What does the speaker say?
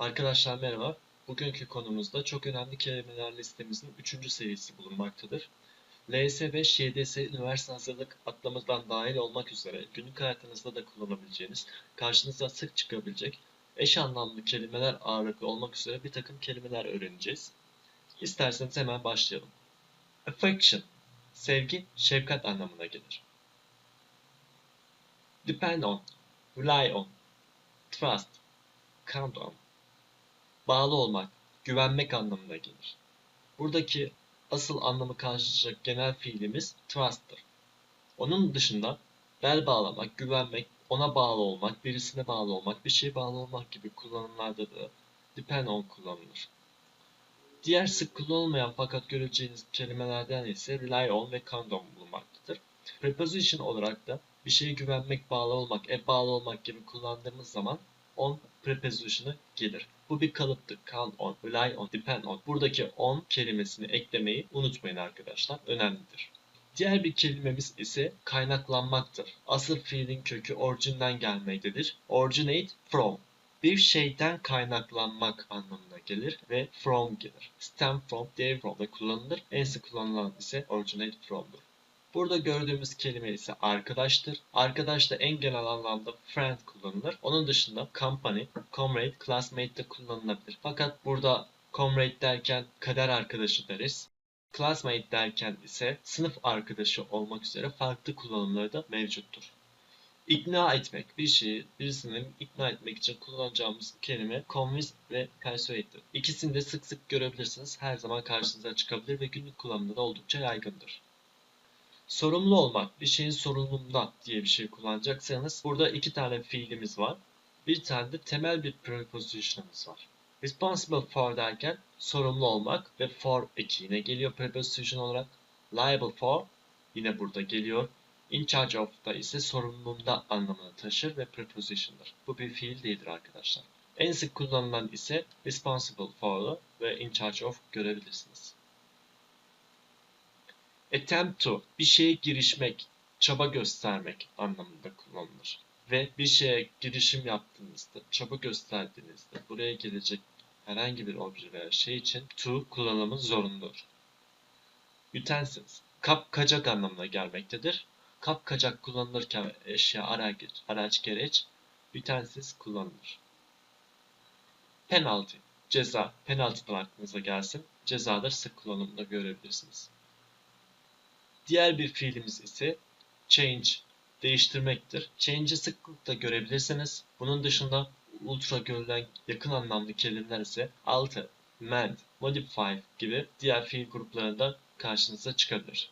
Arkadaşlar merhaba. Bugünkü konumuzda çok önemli kelimeler listemizin 3. serisi bulunmaktadır. LS5, YDS, üniversite hazırlık atlamızdan dahil olmak üzere günlük hayatınızda da kullanabileceğiniz, karşınıza sık çıkabilecek eş anlamlı kelimeler ağırlıklı olmak üzere bir takım kelimeler öğreneceğiz. İsterseniz hemen başlayalım. Affection, sevgi, şefkat anlamına gelir. Depend on, rely on, trust, count on. Bağlı olmak, güvenmek anlamına gelir. Buradaki asıl anlamı karşılayacak genel fiilimiz trust'tır. Onun dışında bel bağlamak, güvenmek, ona bağlı olmak, birisine bağlı olmak, bir şeye bağlı olmak gibi kullanımlarda da depend on kullanılır. Diğer sık kullanılmayan fakat göreceğiniz kelimelerden ise rely on ve count on bulunmaktadır. Preposition olarak da bir şeye güvenmek, bağlı olmak, e bağlı olmak gibi kullandığımız zaman on preposition'ı gelir. Bu bir kalıptır. Count on, rely on, depend on. Buradaki on kelimesini eklemeyi unutmayın arkadaşlar. Önemlidir. Diğer bir kelimemiz ise kaynaklanmaktır. Asıl fiilin kökü originden gelmektedir. Originate from. Bir şeyden kaynaklanmak anlamına gelir ve from gelir. Stem from, derive from da kullanılır. En sık kullanılan ise originate from'dur. Burada gördüğümüz kelime ise arkadaştır. Arkadaş da en genel anlamda friend kullanılır. Onun dışında company, comrade, classmate de kullanılabilir. Fakat burada comrade derken kader arkadaşı deriz. Classmate derken ise sınıf arkadaşı olmak üzere farklı kullanımları da mevcuttur. İkna etmek, bir şeyi birisini ikna etmek için kullanacağımız kelime convince ve persuade'dir. İkisini de sık sık görebilirsiniz. Her zaman karşınıza çıkabilir ve günlük kullanımda da oldukça yaygındır. Sorumlu olmak, bir şeyin sorumluluğunda diye bir şey kullanacaksanız burada iki tane fiilimiz var. Bir tane de temel bir preposition'ımız var. Responsible for derken sorumlu olmak ve for eki yine geliyor preposition olarak. Liable for yine burada geliyor. In charge of da ise sorumluluğunda anlamını taşır ve preposition'dır. Bu bir fiil değildir arkadaşlar. En sık kullanılan ise responsible for ve in charge of görebilirsiniz. Attempt to, bir şeye girişmek, çaba göstermek anlamında kullanılır. Ve bir şeye girişim yaptığınızda, çaba gösterdiğinizde buraya gelecek herhangi bir obje veya şey için to kullanımı zorunludur. Utensils, kap kacak anlamına gelmektedir. Kap kacak kullanılırken eşya, araç, araç gereç, utensils kullanılır. Penalty, ceza, penaltıdan aklınıza gelsin. Cezadır sık kullanımda görebilirsiniz. Diğer bir fiilimiz ise change, değiştirmektir. Change'i sıklıkla görebilirsiniz. Bunun dışında ultra görülen yakın anlamlı kelimeler ise alter, mend, modify gibi diğer fiil gruplarında karşınıza çıkabilir.